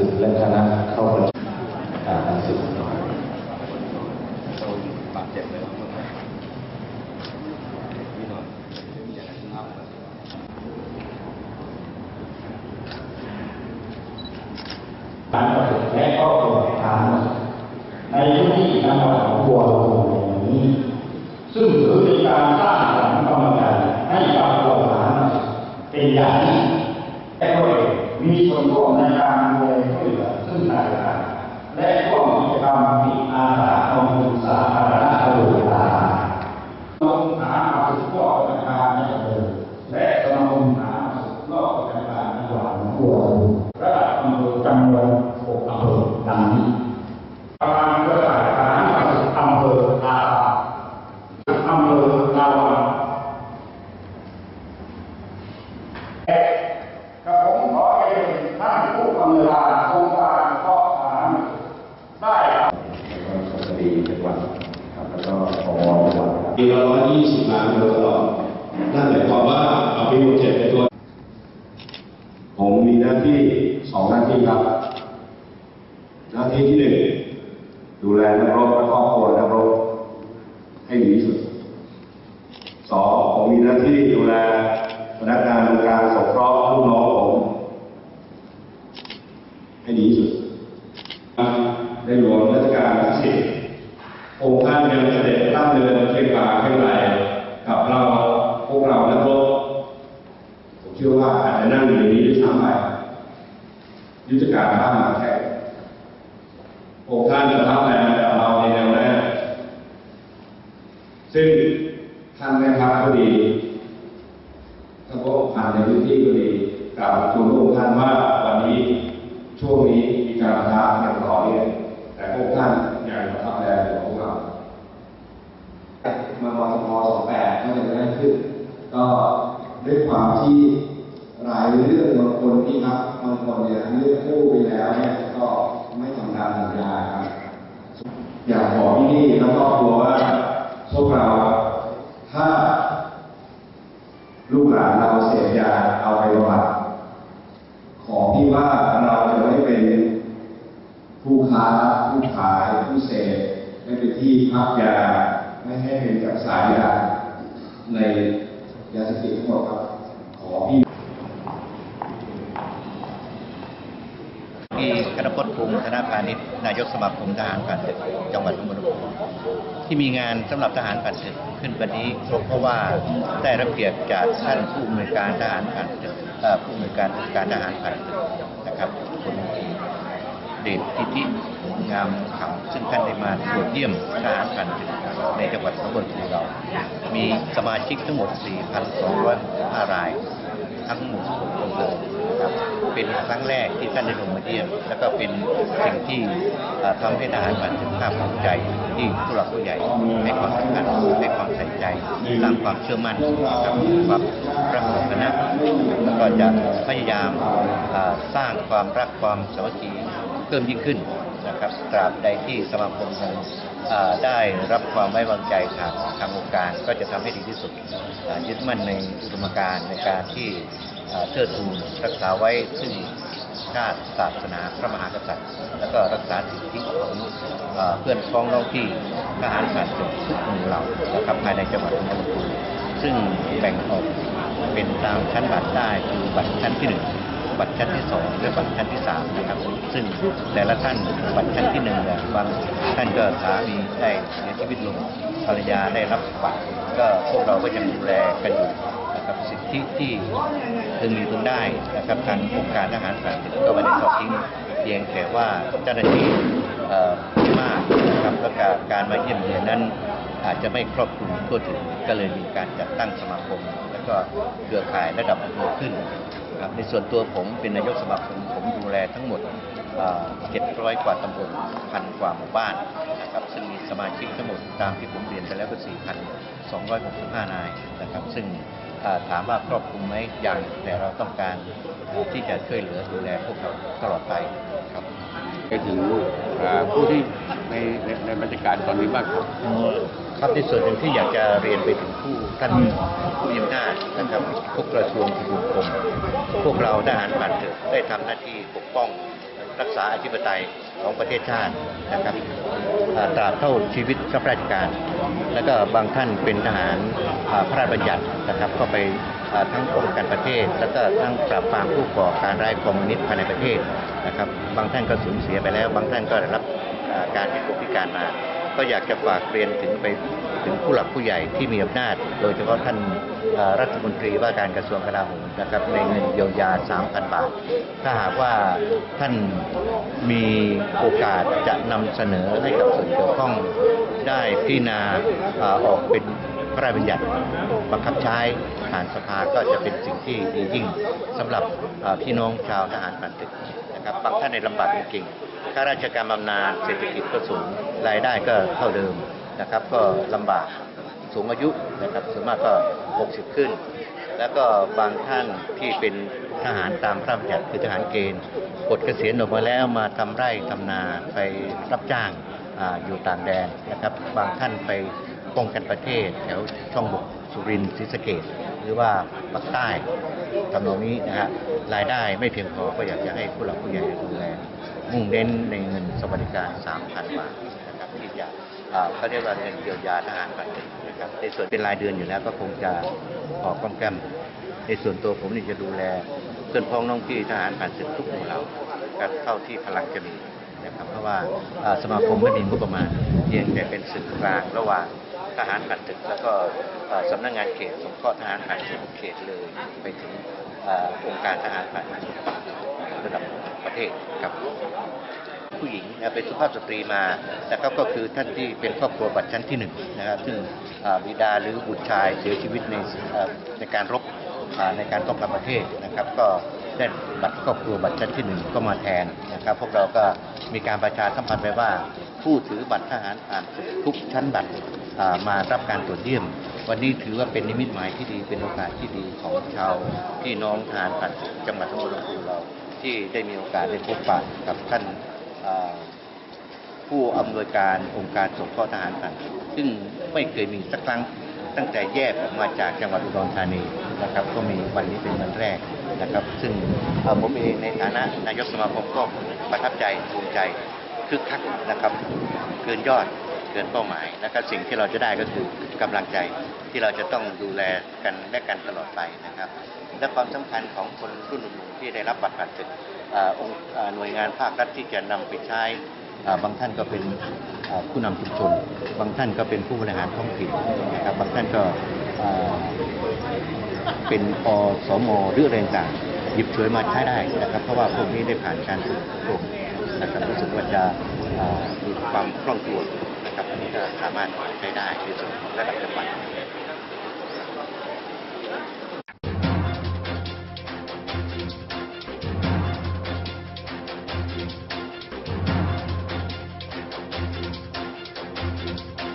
ศึกและคณะเข้าประชุมทหารผ่านศึกบาดเจ็บเลยนี่หน่อยครับการประสบและครอบครัวทางในพื้นที่จังหวัดบัวลำพูแห่งนี้ ซึ่งถือเป็นการสร้างขวัญกำลังใจให้กับตัวทหารเป็นอย่างยิ่งและก็มีส่วนร่วมในการ ดูแลช่วยเหลือซึ่งกันและกันและร่วมกิจกรรมจิตอาสาของคุณสาธารณสุขทหารลงหามาสุดยอดประการในอำเภอและสมาคมหามาสุดยอดประการในจังหวัดหนองบัวลำพู ระดับอำเภอจำนวน6อำเภอดังนี้ประมาณเครือข่ายสาธารณสุขอำเภออาตาอำเภอนาวังและกับผมขอเรียนท่านผู้อำนวยการโครงการเพาะสาธารณสุขได้ครับ แล้วก็สตรีจังหวัดครับแล้วก็พมจังหวัดครับ ปีละร้อยยี่สิบล้านโดยตลอดนั่นหมายความว่าเอาปีหกเจ็ดเป็นตัว ผมมีหน้าที่สองหน้าที่ครับ หน้า ที่ที่หนึ่งดูแลนักรบและครอบครัวนักรบให้ดีที่สุดสองผมมีหน้าที่ดูแลพนักงานองค์การสงเคราะห์ลูกน้องผมให้ดีที่สุดในหลวงรัชกาลที่สิบองค์ท่านยังเสด็จพระราชดำเนินเคียงบ่าเคียงไหลกับเราพวกเรานักรบผมเชื่อว่าอาจจะนั่งอยู่ในนี้ด้วยซ้ำไปยุทธการบ้านมาแข่ งองค์ท่านจะทับแรงกับเราในแนวหน้า ซึ่งท่านแม่ทัพก็ดีท่านก็ผ่านในพื้นที่ก็ดีกล่าวทูลพระองค์ท่านว่าวันนี้ช่วงนี้มีการประทะอย่างต่อเนื่องแต่พวกท่านยังประทับแรงของพวกเรา มามทมสองแปดก็เลยได้ขึ้น ก็ด้วยความที่หลายเรื่องบางคนที่ครับบางคนเนี่ยเลือกคู่ไปแล้วเนี่ยก็ไม่ทำตามสัญญาครับ อยาก บอกที่นี่แล้วก็กลัวว่าพวกเราถ้า ลูกหลานเราเสพยาเอาไปบำบัดขอพี่ว่าเราจะไม่เป็นผู้ค้าผู้ขายผู้เสพไม่เป็นที่พักยาไม่ให้เป็นกับสายยาในยาเสพติดทั้งหมดครับขอพี่ ที่คณพจน์ภูมิธนาพาณิชย์นายกสมาคมทหารผ่านศึกจังหวัดสมุทรปราการที่มีงานสำหรับทหารผ่านศึกขึ้นวันนี้เพราะว่าได้รับเกียรติจากท่านผู้อำนวยการทหารผ่านศึกผู้อำนวยการการทหารผ่านศึกนะครับคุณเดชทิติงามขำซึ่งท่านได้มาตรวจเยี่ยมทหารผ่านศึกในจังหวัดสมุทรปราการเรา มีสมาชิกทั้งหมด 4,205ราย ทั้งหมด6อำเภอนะครับ เป็นครั้งแรกที่ท่านได้ลงมาเยี่ยมแล้วก็เป็นสิ่งที่ทำให้ทหารผ่านถึงภาพภูมิใจที่ผู้หลักผู้ใหญ่ให้ความสำคัญให้ความใส่ใจสร้างความเชื่อมั่นนะครับความรักของคณะแล้วก็จะพยายามสร้างความรักความสามัคคีเพิ่มยิ่งขึ้นนะครับตราบใดที่สมาคมยังเอ่อได้รับความไว้วางใจทางทางองค์การก็จะทำให้ดีที่สุดยึดมั่นในอุดมการณ์ในการที่ เชิดชูรักษาไว้ซึ่งชาติศาสนาพระมหากษัตริย์ แล้วก็รักษาสิทธิของเพื่อนพ้องน้องพี่ทหารผ่านศึกทุกหมู่เหล่านะครับภายในจังหวัดนนทบุรีซึ่งแบ่งออกเป็นตามชั้นบัตรได้คือบัตรชั้นที่หนึ่งบัตรชั้นที่สองและบัตรชั้นที่สามนะครับ ซึ่งแต่ละท่านบัตรชั้นที่หนึ่งเนี่ยบางท่านก็สามีได้เสียชีวิตลงภรรยาได้รับบัตรก็พวกเราก็ยังดูแลกันอยู่ับสิทธิที่พึงมีพึงได้นะครับทางองค์การทหารผ่านศึกก็ไม่ได้ทอดทิ้งเพียงแต่ว่าเจ้าหน้าที่เอ่มากนะครับแล้วก็การมาเยี่ยมเยียนนั้นอาจจะไม่ครอบคลุมทั่วถึงก็เลยมีการจัดตั้งสมาคม แล้วก็เครือข่ายระดับอำเภอขึ้นครับในส่วนตัวผมเป็นนายกสมาคมผมดูแลทั้งหมดเอ่อ700 กว่าตำบลพันกว่าหมู่บ้านนะครับซึ่งมีสมาชิกทั้งหมดตามที่ผมเรียนไปแล้วก็ 4,265 นายนะครับซึ่ง ถามว่าครอบคลุมไหมยังแต่เราต้องการอ่าที่จะช่วยเหลือดูแลพวกเราตลอดไปครับไปถึงเอ่อผู้ที่ในในในบรรยากาศตอนนี้บ้างครับครับในส่วนหนึ่งที่อยากจะเรียนไปถึงผู้ท่านผู้มีอำนาจนะครับทุกกระทรวงทบวงกรมพวกเราทหารผ่านศึกได้ทำหน้าที่ปกป้องรักษาอธิปไตย ของประเทศชาตินะครับตราบเท่าชีวิตรับราชการ แล้วก็บางท่านเป็นทหารพระราชบัญญัตินะครับก็ไปทั้งป้องกันประเทศ แล้วก็ทั้งปราบปรามผู้ก่อการร้ายคอมมิวนิสต์ภายในประเทศนะครับ บางท่านก็สูญเสียไปแล้ว บางท่านก็ได้รับการพิกลพิการมา ก็อยากจะฝากเรียนถึงไปถึงผู้หลักผู้ใหญ่ที่มีอำนาจ โดยเฉพาะท่าน รัฐมนตรีว่าการกระทรวงกลาโหมนะครับในเงินเยียวยา 3,000 บาท ถ้าหากว่าท่านมีโอกาสจะนำเสนอให้กับส่วนเกี่ยวข้องได้พิจารณาออกเป็นพระราชบัญญัติบังคับใช้ผ่านสภาก็จะเป็นสิ่งที่ดียิ่งสำหรับพี่น้องชาวทหารผ่านศึกนะครับบางท่านในลำบากจริงๆข้าราชการบำนาญเศรษฐกิจก็สูงรายได้ก็เท่าเดิมนะครับ ก็ลำบากสูงอายุนะครับส่วนมากก็ 60 ขึ้น แล้วก็บางท่านที่เป็นทหารตามพระราชบัญญัติคือทหารเกณฑ์ปลดเกษียณออกมาแล้วมาทำไร่ทำนาไปรับจ้างออยู่ต่างแดนนะครับ บางท่านไปป้องกันประเทศแถวช่องบกสุรินทร์ศรีสะเกดหรือว่าภาคใต้ทำนองนี้นะฮะรายได้ไม่เพียงพอก็อยากจะให้ผู้หลักผู้ใหญ่ดูแลมุ่งเน้นในเงินสวัสดิการ 3,000 บาทนะครับที่จะอ่า เขาเรียกว่าเงินเยียวยาทหารผ่านศึกนะครับในส่วนเป็นรายเดือนอยู่แล้วก็คงจะออกกำแกมในส่วนตัวผมนี่จะดูแลเพื่อนพ้องน้องพี่ทหารผ่านศึกทุกหมู่เหล่ากันเท่าที่พลังจะมีนะครับเพราะว่าสมาคมไม่มีงบประมาณเพียงแต่เป็นสื่อกลางระหว่างทหารผ่านศึกแล้วก็อ่าสำนักงานเขตสงเคราะห์ทหารผ่านศึกเขตเลยไปถึงอ่าองค์การทหารผ่านศึกระดับประเทศครับ ผู้หญิงนะเป็นสุภาพสตรีมานะครับก็คือท่านที่เป็นครอบครัวบัตรชั้นที่หนึ่งนะครับซึ่งบิดาหรือบุตรชายเสียชีวิตในในการรบในการป้องกันประเทศนะครับ ก็ได้บัตรครอบครัวบัตรชั้นที่หนึ่งก็มาแทนนะครับ พวกเราก็มีการประชาสัมพันธ์ไปว่า ผู้ถือบัตรทหารผ่านทุกชั้นบัตรมารับการตรวจเยี่ยม วันนี้ถือว่าเป็นนิมิตหมายที่ดีเป็นโอกาสที่ดีของชาวพี่น้องทหารผ่านจังหวัดสมุทรปราการเราที่ได้มีโอกาสได้พบปะกับท่าน ผู้อำนวยการองค์การสงเคราะห์ทหารผ่านซึ่งไม่เคยมีสักครั้งตั้งแต่แยกออกมาจากจังหวัดอุดรธานีนะครับ ก็มีวันนี้เป็นวันแรกนะครับ ซึ่งผมเองในฐานะนายกสมาคมก็ประทับใจภูมิใจคึกคักนะครับเกินยอดเกินเป้าหมายนะครับสิ่งที่เราจะได้ก็คือกำลังใจที่เราจะต้องดูแลกันและกันตลอดไปนะครับ และความสำคัญของคนรุ่นหนุ่มที่ได้รับบัตรผ่านศึก องค์หน่วยงานภาครัฐที่จะนำไปใช้บางท่านก็เป็นผู้นำชุมชน บางท่านก็เป็นผู้บริหารท้องถิ่นนะครับบางท่านก็เป็นอสมหรืออะไรต่างหยิบฉวยมาใช้ได้นะครับเพราะว่าพวกนี้ได้ผ่านการฝึกอบรมนะครับรู้สึกว่าจะมีความคล่องตัวนะครับอันนี้ก็สามารถใช้ได้ในส่วนของระดับจังหวัด